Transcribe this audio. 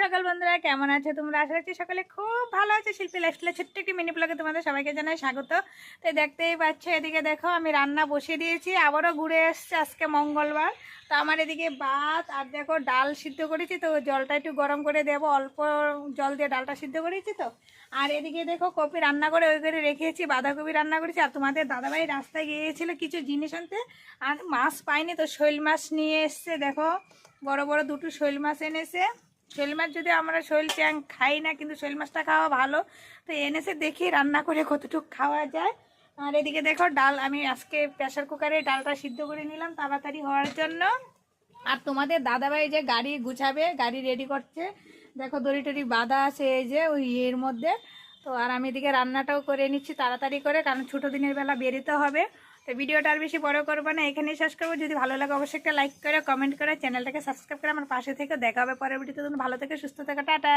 সকাল বন্ধুরা, কেমন আছে তোমরা? আশা করছি সকালে খুব ভালো আছে। শিল্পী লাইফস্টাইলের ছোট্ট একটি মিনি ব্লগে তোমাদের সবাইকে জানাই স্বাগত। তো দেখতেই পাচ্ছ, এদিকে দেখো আমি রান্না বসিয়ে দিয়েছি, আবারও ঘুরে এসছে আজকে মঙ্গলবার। তো আমার এদিকে ভাত আর দেখো ডাল সিদ্ধ করেছি, তো জলটা একটু গরম করে দেবো, অল্প জল দিয়ে ডালটা সিদ্ধ করেছি তো। আর এদিকে দেখো কপি রান্না করে ওই করে রেখেছি, বাঁধাকপি রান্না করেছি, আর তোমাদের দাদাভাই রাস্তায় গিয়েছিল কিছু জিনিস আনতে, আর মাছ পাইনি তো শৈল মাছ নিয়ে এসছে, দেখো। বড় বড় দুটো শৈল মাছ এনেছে। শৈল মাছ যদি আমরা শৈল চ্যাং খাই না, কিন্তু শৈল মাছটা খাওয়া ভালো। তো এনেছে দেখি রান্না করে কতটুকু খাওয়া যায়। আর এদিকে দেখো ডাল, আমি আজকে প্রেশার কুকারে ডালটা সিদ্ধ করে নিলাম তাড়াতাড়ি হওয়ার জন্য। আর তোমাদের দাদাভাই যে গাড়ি গুছাবে, গাড়ি রেডি করছে। দেখো দড়ি টড়ি বাঁধা আছে এই যে, ওই ইয়ের মধ্যে। তো আর আমি এদিকে রান্নাটাও করে নিচ্ছি তাড়াতাড়ি করে, কারণ ছোটো দিনের বেলা বেরোতে হবে। তো ভিডিওটা আর বেশি বড় করব না, এখানেই শেষ করব। যদি ভালো লাগে অবশ্যই একটা লাইক করে কমেন্ট করে চ্যানেলটাকে সাবস্ক্রাইব করে আমার পাশে থেকে দেখা হবে পরের ভিডিওতে। তুমি ভালো থেকে, সুস্থ থাকো, টাটা।